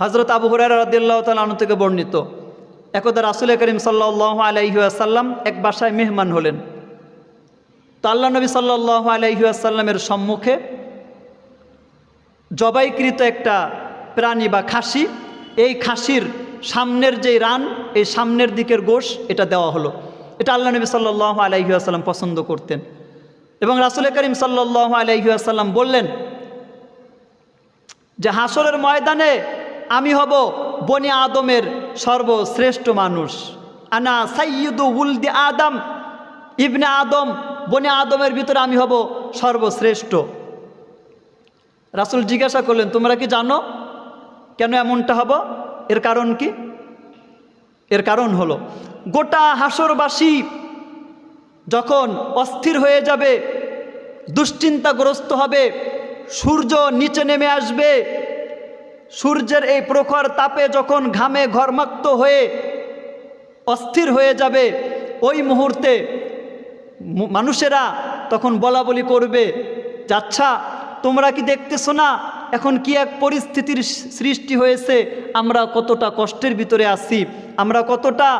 হজরত আবু হুরার রদিল্লাহ তালন থেকে বর্ণিত। একদা রাসুল করিম সাল্লাহ আলাইহাসাল্লাম এক বাসায় মেহমান হলেন। তো আল্লাহ নবী সাল্লাহ আলাইহাসাল্লামের সম্মুখে জবাইকৃত একটা প্রাণী বা খাসি, এই খাসির সামনের যে রান, এই সামনের দিকের গোশ এটা দেওয়া হলো। এটা আল্লাহ নবী সাল্লাহ আলাইহাসাল্লাম পছন্দ করতেন। এবং রাসুল করিম সাল্লাহ আলাইহাসাল্লাম বললেন যে হাসরের ময়দানে আমি হব বনে আদমের সর্বশ্রেষ্ঠ মানুষ। আনা সাইয়ুদু উলদি আদম। ইবনে আদম, বনে আদমের ভিতরে আমি হব সর্বশ্রেষ্ঠ। রাসুল জিজ্ঞাসা করলেন, তোমরা কি জানো কেন এমনটা হব? এর কারণ কি? এর কারণ হলো, গোটা হাসরবাসী যখন অস্থির হয়ে যাবে, দুশ্চিন্তাগ্রস্ত হবে, সূর্য নিচে নেমে আসবে সূর্যের এই প্রখর তাপে যখন ঘামে ঘরমাক্ত হয়ে অস্থির হয়ে যাবে, ওই মুহূর্তে মানুষেরা তখন বলা বলি করবে যে আচ্ছা তোমরা কি দেখতেছো না, এখন কি এক পরিস্থিতির সৃষ্টি হয়েছে, আমরা কতটা কষ্টের ভিতরে আছি, আমরা কতটা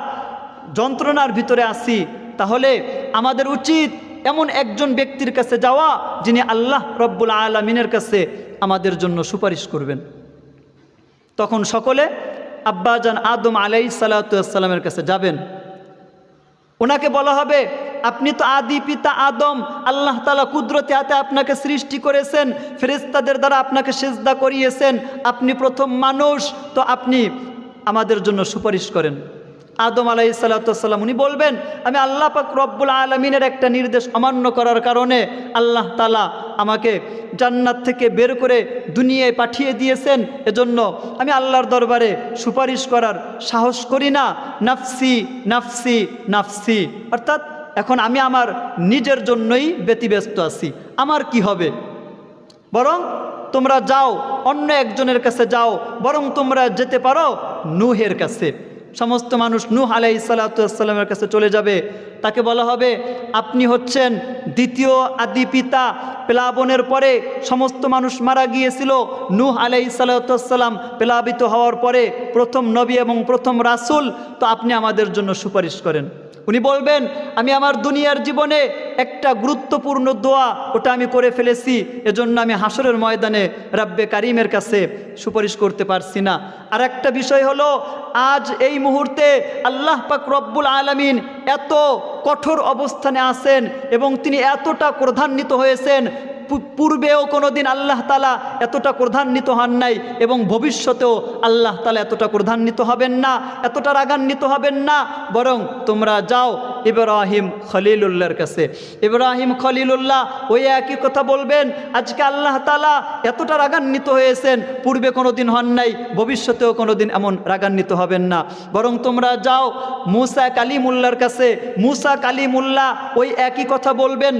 যন্ত্রণার ভিতরে আছি, তাহলে আমাদের উচিত এমন একজন ব্যক্তির কাছে যাওয়া, যিনি আল্লাহ রব্বুল আলমিনের কাছে আমাদের জন্য সুপারিশ করবেন। তখন সকলে আব্বাজান আদম আলাই সালাতামের কাছে যাবেন। ওনাকে বলা হবে, আপনি তো আদি পিতা আদম, আল্লাহ তালা কুদরতে হাতে আপনাকে সৃষ্টি করেছেন ফেরিস্তাদের দ্বারা আপনাকে সেজদা করিয়েছেন, আপনি প্রথম মানুষ, তো আপনি আমাদের জন্য সুপারিশ করেন। আদম আলাই সাল্লাতাম উনি বলবেন, আমি আল্লাহ পাক রব্বুল আলমিনের একটা নির্দেশ অমান্য করার কারণে আল্লাহ তালা আমাকে জান্নাত থেকে বের করে দুনিয়ায় পাঠিয়ে দিয়েছেন। এজন্য আমি আল্লাহর দরবারে সুপারিশ করার সাহস করি না। নাফসি নাফসি নাফসি। অর্থাৎ এখন আমি আমার নিজের জন্যই ব্যতিব্যস্ত আছি। আমার কি হবে? বরং তোমরা যাও, অন্য একজনের কাছে যাও। বরং তোমরা যেতে পারো নুহের কাছে। সমস্ত মানুষ নূহ আলাই সালাতামের কাছে চলে যাবে। তাকে বলা হবে, আপনি হচ্ছেন দ্বিতীয় আদি পিতা প্লাবনের পরে সমস্ত মানুষ মারা গিয়েছিল। নূহ আলাই সালাতাম প্লাবিত হওয়ার পরে প্রথম নবী এবং প্রথম রাসুল। তো আপনি আমাদের জন্য সুপারিশ করেন। উনি বলবেন, আমি আমার দুনিয়ার জীবনে একটা গুরুত্বপূর্ণ দোয়া, ওটা আমি করে ফেলেছি। এজন্য আমি হাসরের ময়দানে রাব্বে কারিমের কাছে সুপারিশ করতে পারছি না। আর একটা বিষয় হলো, আজ এই মুহূর্তে আল্লাহ পাক রব্বুল আলমিন এত কঠোর অবস্থানে আছেন এবং তিনি এতটা ক্রধান্বিত হয়েছেন পূর্বেও কোনো দিন আল্লাহ তালা এতটা ক্রধান্বিত হন নাই এবং ভবিষ্যতেও আল্লাহ তালা এতটা ক্রধান্বিত হবেন না, এতটা রাগান্বিত হবেন না। বরং তোমরা যাও ইব্রাহিম খলিলুল্লাহর কাছে। ইব্রাহিম খলিলুল্লাহ ওই একই কথা বলবেন, আজকে আল্লাহ তালা এতটা রাগান্বিত হয়েছেন, পূর্বে কোনো দিন হন নাই, ভবিষ্যতেও কোনো দিন এমন রাগান্বিত হবেন না। বরং তোমরা যাও, মুসা কালিমুল্লার কাছে, মুসা কালিমুল্লাহ ওই একই কথা বলবেন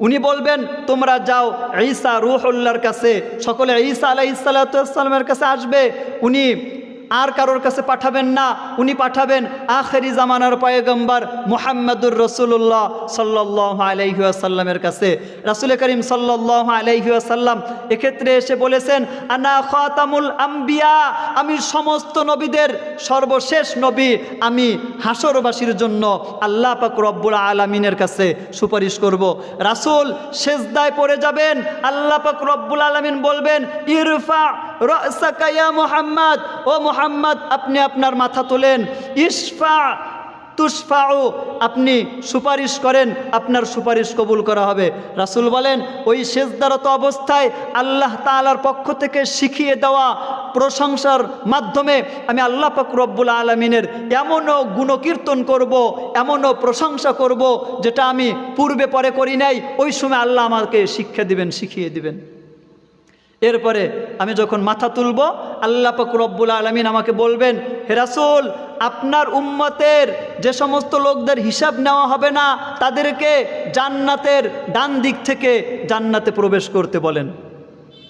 উনি বলবেন তোমরা যাও ঈসা রুহুল্লার কাছে সকলে ঈসা আলাহ ইসালাতামের কাছে আসবে। উনি আর কারোর কাছে পাঠাবেন না, উনি পাঠাবেন আখেরি জামানার পয়গম্বর মুহাম্মদুর রসুল্লাহ সাল্লাহ আলাইহাসাল্লামের কাছে। রাসুল করিম সাল্লাহ আলাইহাসাল্লাম এক্ষেত্রে এসে বলেছেন, আনা খাতামুল আম্বিয়া আমি সমস্ত নবীদের সর্বশেষ নবী, আমি হাসরবাসীর জন্য আল্লাহ পাক রব্বুল আলমিনের কাছে সুপারিশ করব। রাসুল শেষদায় পড়ে যাবেন, আল্লাহ পাক রব্বুল আলমিন বলবেন, ইরফা রসাকায়া মোহাম্মদ। ও মোহাম্মদ, আপনি আপনার মাথা তোলেন। ইসফা তুসফাও আপনি সুপারিশ করেন, আপনার সুপারিশ কবুল করা হবে। রাসুল বলেন, ওই শেষদারত অবস্থায় আল্লাহ তালার পক্ষ থেকে শিখিয়ে দেওয়া প্রশংসার মাধ্যমে আমি আল্লাহ পাক আলমিনের এমনও গুণকীর্তন করব, এমনও প্রশংসা করব, যেটা আমি পূর্বে পরে করি নাই, ওই সময় আল্লাহ আমাকে শিক্ষা দিবেন, শিখিয়ে দিবেন। এরপরে আমি যখন মাথা তুলব, আল্লাহ রব্বুল আলমিন আমাকে বলবেন হেরাসুল আপনার উম্মতের যে সমস্ত লোকদের হিসাব নেওয়া হবে না, তাদেরকে জান্নাতের ডান দিক থেকে জান্নাতে প্রবেশ করতে বলেন।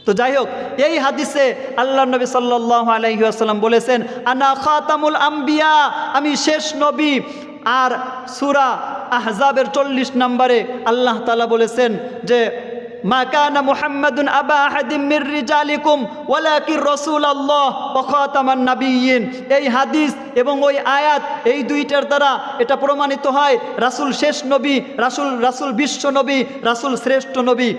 তো যাই হোক, এই হাদিসে আল্লাহ নবী সাল্লাহ আলহিহাসাল্লাম বলেছেন, আনা খাতামুল আম্বিয়া আমি শেষ নবী। আর সুরা আহজাবের চল্লিশ নম্বরে আল্লাহ তালা বলেছেন যে মা কানা মুহাম্মাদুন আবা আহাদিম মির রিজালিকুম ওয়ালাকির রাসূলুল্লাহ ওয়া খাতামান নাবিয়্যিন। এই হাদিস এবং ওই আয়াত, এই দুইটার দ্বারা এটা প্রমাণিত হয়, রাসূল শেষ নবী, রাসূল রাসূল বিশ্ব নবী, রাসূল শ্রেষ্ঠ নবী।